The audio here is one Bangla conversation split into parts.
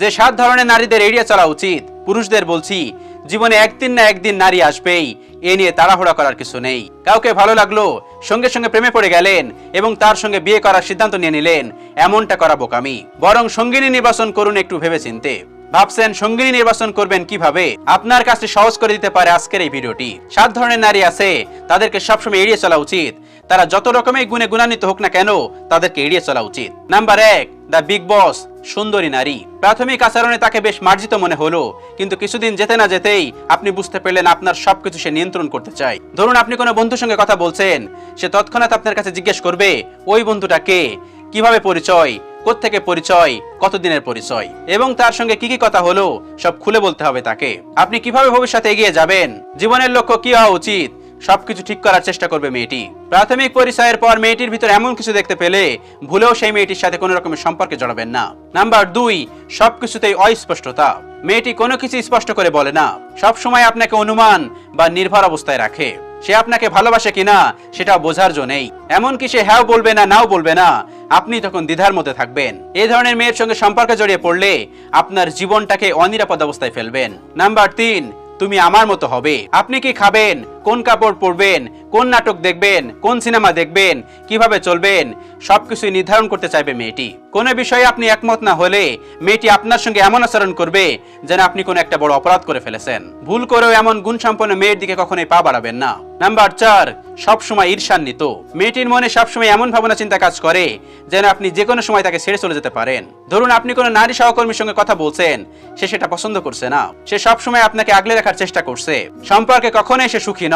যে সাত ধরনের নারীদের এড়িয়ে চলা উচিত, পুরুষদের বলছি, জীবনে একদিন না একদিন নারী আসবেই, এ নিয়ে তাড়াহুড়া করার কিছু নেই। কাউকে ভালো লাগল, সঙ্গে সঙ্গে প্রেমে পড়ে গেলেন এবং তার সঙ্গে বিয়ে করার সিদ্ধান্ত নিয়ে নিলেন, এমনটা করা বোকামি। বরং সঙ্গিনী নির্বাচন করুন একটু ভেবে চিনতে ভাবছেন সঙ্গিনী নির্বাচন করবেন কীভাবে? আপনার কাছে সহজ করে দিতে পারে আজকের এই ভিডিওটি। সাত ধরনের নারী আছে, তাদেরকে সবসময় এড়িয়ে চলা উচিত। তারা যত রকমের গুণে গুণান্বিত হোক না কেন, তাদেরকে এড়িয়ে চলা উচিত। নাম্বার এক, দ্য বিগ বস সুন্দরী নারী। প্রাথমিক আচরণে তাকে বেশ মার্জিত মনে হলো, কিন্তু কিছুদিন যেতে না যেতেই আপনি বুঝতে পারলেন আপনার সবকিছু সে নিয়ন্ত্রণ করতে চায়। ধরুন আপনি কোনো বন্ধুর সঙ্গে কথা বলছেন, সে তৎক্ষণাৎ আপনার কাছে জিজ্ঞেস করবে, ওই বন্ধুটা কে? কীভাবে পরিচয়? থেকে পরিচয়? কতদিনের পরিচয়? এবং তার সঙ্গে কি কি কথা হলো, সব খুলে বলতে হবে তাকে। আপনি কীভাবে ভবিষ্যতে এগিয়ে যাবেন? জীবনের লক্ষ্য কি হওয়া উচিত? সবকিছু ঠিক করার চেষ্টা করবে মেয়েটি। প্রাথমিক পরিচয়ের পর মেয়েটির ভিতরে এমন কিছু দেখতে পেলে ভুলেও সেই মেয়েটির সাথে কোনো রকমের সম্পর্কে জড়াবেন না। নাম্বার দুই, সবকিছুতেই অস্পষ্টতা। মেয়েটি কোনো কিছু স্পষ্ট করে বলে না। সব সময় আপনাকে অনুমান বা নির্ভর অবস্থায় রাখে। সে আপনাকে ভালোবাসে কিনা সেটা বোঝার জো নেই। এমনকি সে হ্যাঁ বলবে না, নাও বলবে না, আপনি তখন দ্বিধার মধ্যে থাকবেন। এই ধরনের মেয়ের সঙ্গে সম্পর্কে জড়িয়ে পড়লে আপনার জীবনটাকে অনিরাপদ অবস্থায় ফেলবেন। নাম্বার তিন, তুমি আমার মতো হবে। আপনি কি খাবেন? কোন কাপড় পরবেন, কোন নাটক দেখবেন, কোন সিনেমা দেখবেন, কীভাবে চলবেন, সবকিছুই নির্ধারণ করতে চাইবে মেয়েটি। কোনো বিষয়ে আপনি একমত না হলে মেয়েটি আপনার সঙ্গে এমন আচরণ করবে যেন আপনি কোনো একটা বড় অপরাধ করে ফেলেছেন। ভুল করেও এমন গুণ সম্পন্ন মেয়ের দিকে কখনোই পা বাড়াবেন না। নাম্বার চার, সবসময় ঈর্ষান্বিত। মেয়েটির মনে সবসময় এমন ভাবনা চিন্তা কাজ করে যেন আপনি যে কোনো সময় তাকে ছেড়ে চলে যেতে পারেন। ধরুন, আপনি কোনো নারী সহকর্মীর সঙ্গে কথা বলছেন, সে সেটা পছন্দ করছে না। সে সবসময় আপনাকে আগলে রাখার চেষ্টা করছে। সম্পর্কে কখনোই সে সুখী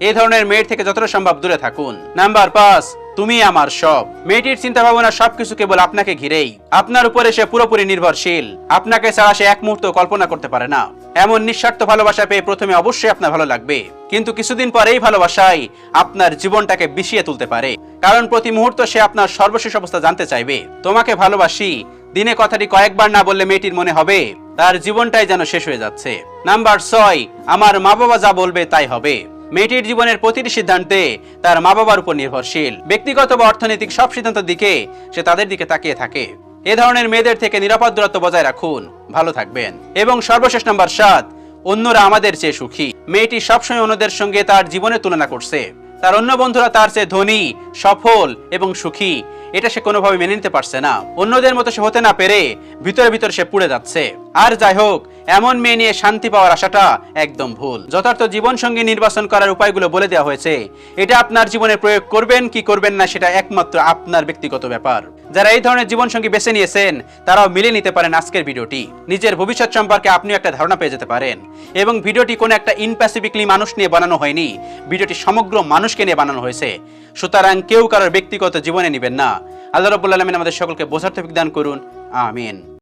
এই ধরনের মেয়ের থেকে যতটা সম্ভব দূরে থাকুন। নাম্বার পাঁচ, তুমি আমার সব। মেয়েটির চিন্তা ভাবনা সবকিছু কেবল আপনাকে ঘিরেই। আপনার উপরে সে পুরোপুরি নির্ভরশীল। আপনাকে ছাড়া সে এক মুহূর্ত কল্পনা করতে পারে না। এমন নিঃস্বার্থ ভালোবাসা পেয়ে প্রথমে অবশ্যই আপনার ভালো লাগবে। কিন্তু কিছুদিন পর এই ভালোবাসাই আপনার জীবনটাকে বিষিয়ে তুলতে পারে। কারণ প্রতি মুহূর্ত সে আপনার সর্বশেষ অবস্থা জানতে চাইবে। তোমাকে ভালোবাসি। দিনে কথাটি কয়েকবার না বললে মেয়েটির মনে হবে, তার জীবনটাই যেন শেষ হয়ে যাচ্ছে। নাম্বার ছয়, আমার মা বাবা যা বলবে তাই হবে। মেয়েটির জীবনের প্রতিটি সিদ্ধান্তে তার মা বাবার উপর নির্ভরশীল। ব্যক্তিগত বা অর্থনৈতিক সব সিদ্ধান্তের দিকে সে তাদের দিকে তাকিয়ে থাকে। এ ধরনের মেয়েদের থেকে নিরাপদ দূরত্ব বজায় রাখুন। ভালো থাকবেন। এবং সর্বশেষ নাম্বার সাত, অন্যরা আমাদের চেয়ে সুখী। মেয়েটি সবসময় অন্যদের সঙ্গে তার জীবনের তুলনা করছে। তার অন্য বন্ধুরা তার চেয়ে ধনী, সফল এবং সুখী। এটা সে কোনোভাবে মেনে নিতে পারছে না। অন্যদের মতো সে হতে না পেরে ভিতরে ভিতরে সে পুড়ে যাচ্ছে। আর যাই হোক এমন মেয়ে নিয়ে শান্তি পাওয়ার আশাটা একদম ভুল। যথার্থ জীবন সঙ্গী নির্বাচন করার উপায়গুলো বলে দেওয়া হয়েছে। এটা আপনার জীবনে প্রয়োগ করবেন, কি করবেন না সেটা একমাত্র আপনার ব্যক্তিগত ব্যাপার। যারা এই ধরনের জীবন সঙ্গী বেছে নিয়েছেন, তারাও মিলে নিতে পারেন আজকের ভিডিওটি। নিজের ভবিষ্যৎ সম্পর্কে আপনি একটা ধারণা পেয়ে যেতে পারেন। এবং ভিডিওটি কোনো একটা ইনপ্যাসিফিকলি মানুষ নিয়ে বানানো হয়নি, ভিডিওটি সমগ্র মানুষকে নিয়ে বানানো হয়েছে। সুতরাং কেউ কারোর ব্যক্তিগত জীবনে নেবেন না। আল্লাহ রবুল্লা আলমিন আমাদের সকলকে বোঝার তফিক দান করুন। আমিন।